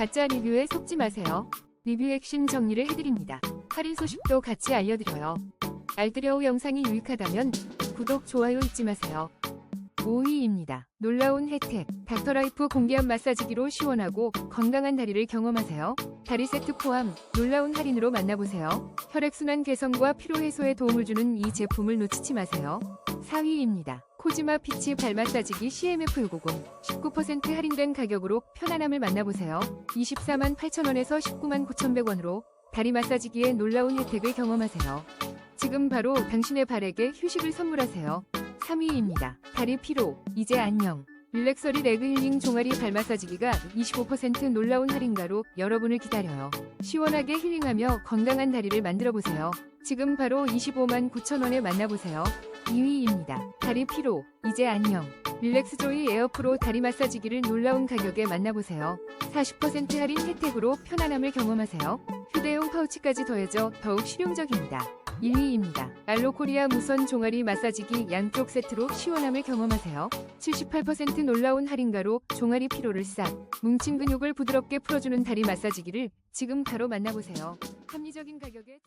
가짜 리뷰에 속지 마세요. 리뷰 핵심 정리를 해드립니다. 할인 소식도 같이 알려드려요. 알뜰여우 영상이 유익하다면 구독, 좋아요 잊지 마세요. 5위입니다. 놀라운 혜택. 닥터라이프 공기압 마사지기로 시원하고 건강한 다리를 경험하세요. 다리 세트 포함 놀라운 할인으로 만나보세요. 혈액순환 개선과 피로 해소에 도움을 주는 이 제품을 놓치지 마세요. 4위입니다. 코지마 피치 발 마사지기 CMF650 19% 할인된 가격으로 편안함을 만나보세요. 24만 8천원에서 19만 9,100원으로 다리 마사지기의 놀라운 혜택을 경험하세요. 지금 바로 당신의 발에게 휴식을 선물하세요. 3위입니다. 다리 피로, 이제 안녕. 릴렉서리 레그 힐링 종아리 발 마사지기가 25% 놀라운 할인가로 여러분을 기다려요. 시원하게 힐링하며 건강한 다리를 만들어 보세요. 지금 바로 25만 9천원에 만나보세요. 2위입니다. 다리 피로, 이제 안녕. 릴렉스 조이 에어프로 다리 마사지기를 놀라운 가격에 만나보세요. 40% 할인 혜택으로 편안함을 경험하세요. 휴대용 파우치까지 더해져 더욱 실용적입니다. 1위입니다. 알로코리아 무선 종아리 마사지기 양쪽 세트로 시원함을 경험하세요. 78% 놀라운 할인가로 종아리 피로를 싹, 뭉친 근육을 부드럽게 풀어주는 다리 마사지기를 지금 바로 만나보세요. 합리적인 가격에